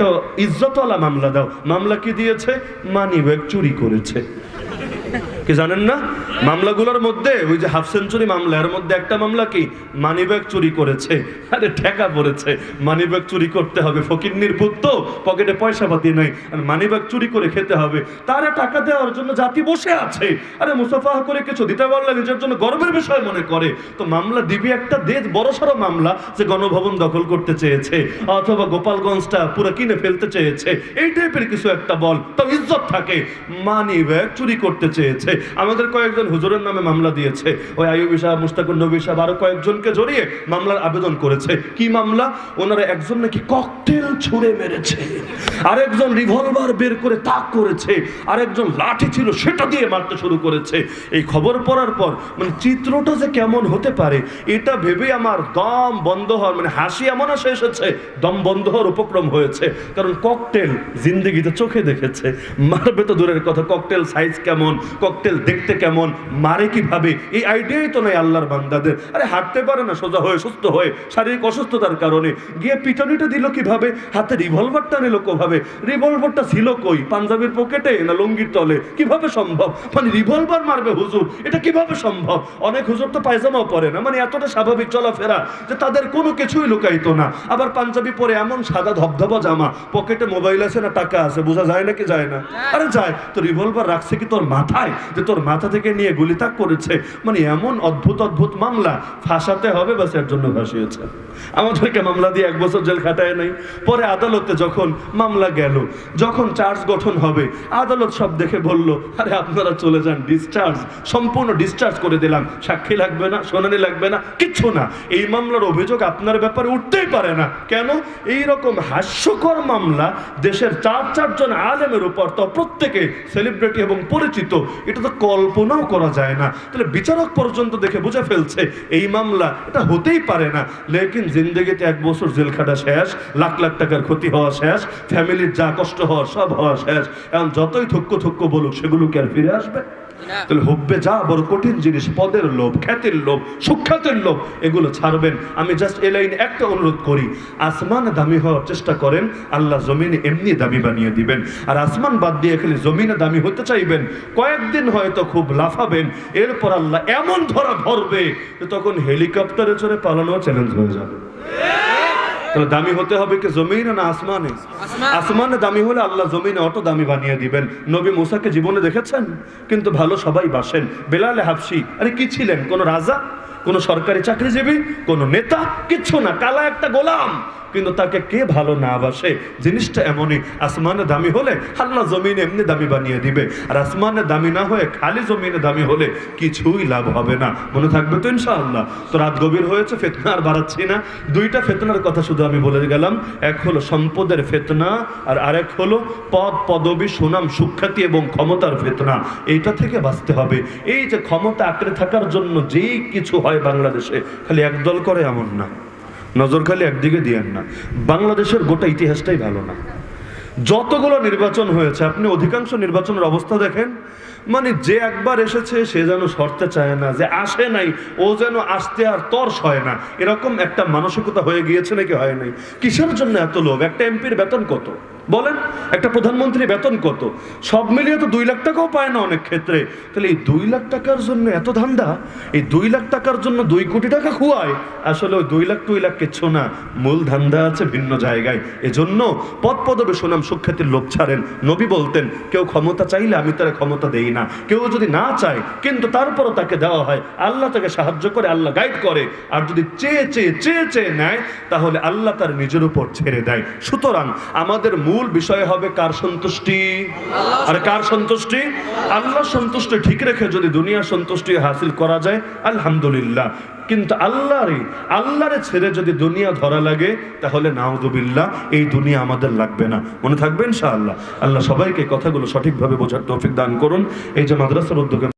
একটা ইজ্জতওয়ালা মামলা দাও। মামলা কি দিয়েছে? মানি ব্যাগ চুরি করেছে। কি জানেন না? মামলাগুলোর মধ্যে, ওই যে হাফ সেঞ্চুরি মামলা এর মধ্যে একটা মামলা কি? মানি ব্যাগ চুরি করেছে। আরে, ঠেকা পড়েছে। মানি ব্যাগ চুরি করতে হবে। ফকিন্নির পুত তো পকেটে পয়সা পাতি নাই। আর মানি ব্যাগ চুরি করে খেতে হবে। তারা টাকা দেওয়ার জন্য জাতি বসে আছে। আরে মুসাফা করে কিছু দিতে পারলে নিজের জন্য গর্বের বিষয় মনে করে। তো মামলা দিবি একটা দেশ, বড় সড়ো মামলা যে গণভবন দখল করতে চেয়েছে। অথবা গোপালগঞ্জটা পুরো কিনে ফেলতে চেয়েছে। এই টাইপের কিছু একটা বল। তো ইজ্জত থাকে। মানি ব্যাগ চুরি করতে চেয়েছে। আমাদের কয়েকজন হুজুরের নামে মামলা দিয়েছে। ওই আইয়ুবি সাহেব মুস্তাকুর নবী সাহেব আরও কয়েকজনকে জড়িয়ে মামলার আবেদন করেছে। কি মামলা? ওনারা একজন নাকি ককটেল ছুঁড়ে মেরেছে। আরেকজন রিভলভার বের করে তাক করেছে। আরেকজন লাঠি ছিল, সেটা দিয়ে মারতে শুরু করেছে। এই খবর পড়ার পর মানে চিত্রটা যে কেমন হতে পারে, এটা ভেবে আমার দম বন্ধ হওয়ার মানে হাসি এমন আসে এসেছে, দম বন্ধ হওয়ার উপক্রম হয়েছে। কারণ ককটেল জিন্দগিতে চোখে দেখেছে। মারবে তো দূরের কথা, ককটেল সাইজ কেমন, ককটেল দেখতে কেমন মারে কীভাবে এই আইডিয়াই তো নাই আল্লাহর বান্দাদের। আরে হাঁটতে পারে না সোজা হয়ে সুস্থ হয়ে শারীরিক অসুস্থতার কারণে। গিয়ে পিটনিটা দিল কীভাবে? হাতে রিভলভারটা নিল কোভাবে। রিভলভারটা ছিল কই? পাঞ্জাবির পকেটে না লুঙ্গির তলে? কীভাবে সম্ভব? মানে রিভলভার মারবে হুজুর এটা কীভাবে সম্ভব? অনেক হুজুর তো পায়জামাও পরে না। মানে এতটা স্বাভাবিক চলাফেরা যে তাদের কোনো কিছুই লুকাইতো না। আবার পাঞ্জাবি পরে এমন সাদা ধবধবা জামা। পকেটে মোবাইল আছে না টাকা আছে বোঝা যায় নাকি যায় না? আরে যায় তো রিভলভার রাখছে কি তোর মাথায়? যে তোর মাথা থেকে নিয়ে গুলি তাক করেছে। মানে এমন অদ্ভুত অদ্ভুত মামলা। ফাঁসাতে হবে, বাসের জন্য ফাঁসিয়েছে। আমাদেরকে মামলা দিয়ে এক বছর জেল খাটায় নাই। পরে আদালতে যখন মামলা গেল, যখন চার্জ গঠন হবে, আদালত সব দেখে বলল, আরে, আপনারা চলে যান ডিসচার্জ সম্পূর্ণ ডিসচার্জ করে দিলাম। সাক্ষী লাগবে না, শুনানি লাগবে না, কিচ্ছু না। এই মামলার অভিযোগ আপনার ব্যাপারে উঠতেই পারে না। কেন? এই রকম হাস্যকর মামলা দেশের চার, চারজন আলেমের উপর তো প্রত্যেকে সেলিব্রিটি এবং পরিচিত। এটা তো কল্পনাও করা যায় না। তাহলে বিচারক পর্যন্ত দেখে বুঝে ফেলছে, এই মামলা এটা হতেই পারে না। লেকিন জিন্দগিতে এক বছর জেল খাটা শেষ, লাখ লাখ টাকার ক্ষতি হওয়া শেষ ফ্যামিলির যা কষ্ট হওয়া সব হওয়া শেষ। এখন যতই থক্য থক্য বলুক সেগুলো কি আর ফিরে আসবে। তাহলে হব্বে যা বড় কঠিন জিনিস, পদের লোভ, খ্যাতির লোভ, সুখ্যাতির লোভ, এগুলো ছাড়বেন। আমি জাস্ট এ লাইন একটা অনুরোধ করি, আসমান দামি হওয়ার চেষ্টা করেন, আল্লাহ জমিনে এমনি দামি বানিয়ে দিবেন। আর আসমান বাদ দিয়ে খালি জমিনে দামি হতে চাইবেন। কয়েকদিন হয়তো খুব লাফাবেন, এরপর আল্লাহ এমন ধরা ধরবে তখন হেলিকপ্টারে চড়ে পালানো চ্যালেঞ্জ হয়ে যাবে। তাহলে দামি হতে হবে কি জমিনে না আসমানে? আসমানে। দামি হলে আল্লাহ জমিনে অত দামি বানিয়ে দিবেন। নবী মুসাকে জীবনে দেখেছেন? কিন্তু ভালো সবাই বাসেন। বেলালে হাফসি আরে কি ছিলেন? কোন রাজা? কোন সরকারি চাকরিজীবী? কোন নেতা? কিচ্ছু না। কালা একটা গোলাম। কিন্তু তাকে কে ভালো না বাসে? জিনিসটা এমনই, আসমানে দামি হলে আল্লাহ জমিন এমনি দামি বানিয়ে দিবে। আর আসমানে দামি না হয়ে খালি জমিনে দামি হলে কিছুই লাভ হবে না। মনে থাকবে তো ইনশাআল্লাহ। তো রাত গভীর হয়েছে, ফেতনা আর বাড়াচ্ছি না। দুইটা ফেতনার কথা শুধু আমি বলে গেলাম। এক হলো সম্পদের ফেতনা, আর আরেক হলো পদ, পদবি, সুনাম, সুখ্যাতি এবং ক্ষমতার ফেতনা। এইটা থেকে বাঁচতে হবে। এই যে ক্ষমতা আঁকড়ে থাকার জন্য যেই কিছু হয় বাংলাদেশে, খালি একদল করে এমন না। নজর খালি একদিকে দিয়েন না। বাংলাদেশের গোটা ইতিহাসটাই ভালো না। যতগুলো নির্বাচন হয়েছে, আপনি অধিকাংশ নির্বাচনের অবস্থা দেখেন মানে যে একবার এসেছে, সে যেন সরতে চায় না, যে আসে নাই, ও যেন আসতে আর তর্স হয় না। এরকম একটা মানসিকতা হয়ে গিয়েছে নাকি হয় নাই? কিসের জন্য এত লোভ? একটা এমপির বেতন কত? বলেন, একটা প্রধানমন্ত্রী বেতন কত? সব মিলিয়ে তো দুই লাখ টাকাও পায় না অনেক ক্ষেত্রে। তাহলে এই দুই লাখ টাকার জন্য এত ধান্দা? এই দুই লাখ টাকার জন্য দুই কোটি টাকা খুয়ায়? আসলে ওই দুই লাখ দুই লাখ কিচ্ছু না। মূল ধান্দা আছে ভিন্ন জায়গায়। এজন্য পদ পদবে সুনাম সুখ্যাতির লোভ ছাড়েন। নবী বলতেন, কেউ ক্ষমতা চাইলে আমি তার ক্ষমতা দেই না। কেউ যদি না চায়, কিন্তু তারপরও তাকে দেওয়া হয়। আল্লাহ তাকে সাহায্য করে, আল্লাহ গাইড করে। আর যদি চেয়ে চেয়ে চেয়ে চেয়ে নেয়, তাহলে আল্লাহ তার নিজের উপর ছেড়ে দেয়। সুতরাং আমাদের মূল বিষয় হবে কার সন্তুষ্টি? আর কার সন্তুষ্টি? আল্লাহ সন্তুষ্টি ঠিক রেখে যদি দুনিয়ার সন্তুষ্টি হাসিল করা যায়, আলহামদুলিল্লাহ। কিন্তু আল্লাহরে আল্লাহরে ছেড়ে যদি দুনিয়া ধরা লাগে, তাহলে নাউদুবিল্লাহ এই দুনিয়া আমাদের লাগবে না। মনে থাকবেন ইনশাআল্লাহ। আল্লাহ সবাইকে কথাগুলো সঠিকভাবে বোঝার তৌফিক দান করুন। এই যে মাদ্রাসার উদ্যোগে